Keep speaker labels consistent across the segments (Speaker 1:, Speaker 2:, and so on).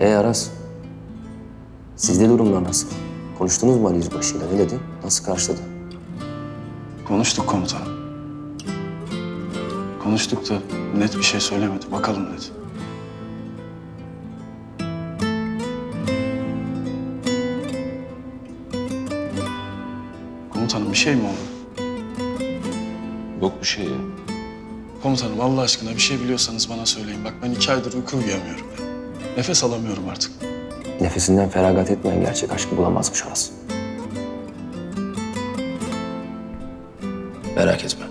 Speaker 1: E Aras, sizde durumlar nasıl? Konuştunuz mu Ali Yüzbaşı'yla? Ne dedi? Nasıl karşıladı?
Speaker 2: Konuştuk komutanım. Konuştuk da net bir şey söylemedi. Bakalım dedi. Komutanım bir şey mi oldu?
Speaker 3: Yok bir şey ya.
Speaker 2: Komutanım Allah aşkına bir şey biliyorsanız bana söyleyin. Bak ben iki aydır uyku uyuyamıyorum ya. Nefes alamıyorum artık.
Speaker 1: Nefesinden feragat etmeyen gerçek aşkı bulamazmış Aras. Merak etme.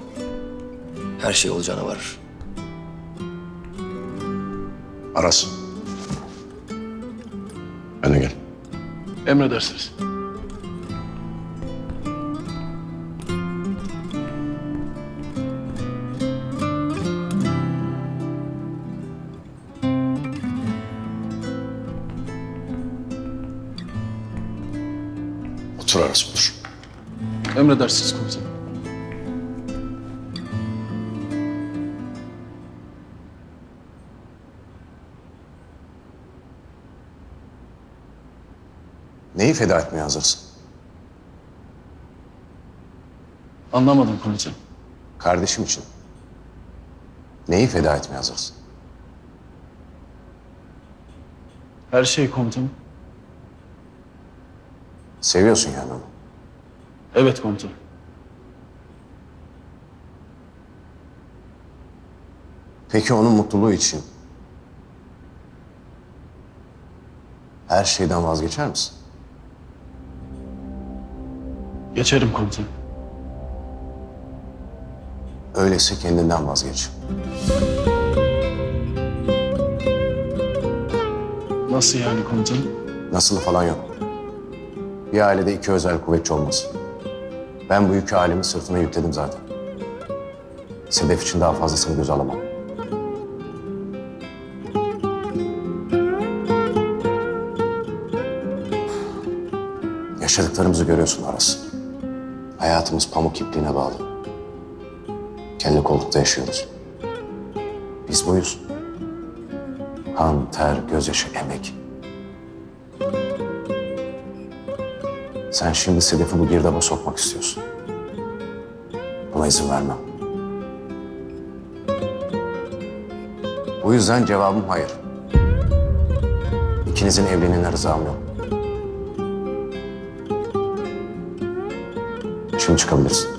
Speaker 1: Her şey olacağına varır.
Speaker 4: Aras. Öne gel.
Speaker 2: Emredersiniz.
Speaker 4: Otur Aras otur.
Speaker 2: Emredersiniz komutanım.
Speaker 4: Neyi feda etmeye hazırsın?
Speaker 2: Anlamadım komutanım.
Speaker 4: Kardeşim için. Neyi feda etmeye hazırsın?
Speaker 2: Her şey komutanım.
Speaker 4: Seviyorsun yani onu.
Speaker 2: Evet komutanım.
Speaker 4: Peki onun mutluluğu için her şeyden vazgeçer misin?
Speaker 2: Geçerim komutanım.
Speaker 4: Öyleyse kendinden vazgeç.
Speaker 2: Nasıl yani komutanım?
Speaker 4: Nasılı falan yok. Bir ailede iki özel kuvvetçi olmaz. Ben bu yükü ailemin sırtına yükledim zaten. Sedef için daha fazlasını göze alamam. Yaşadıklarımızı görüyorsun Aras. Hayatımız pamuk ipliğine bağlı. Kelle koltukta yaşıyoruz. Biz buyuz. Kan, ter, gözyaşı, emek. Sen şimdi Sedef'i bu girdaba sokmak istiyorsun. Buna izin vermem. Bu yüzden cevabım hayır. İkinizin evliliğine rızam yok. Şimdi çıkabilirsin.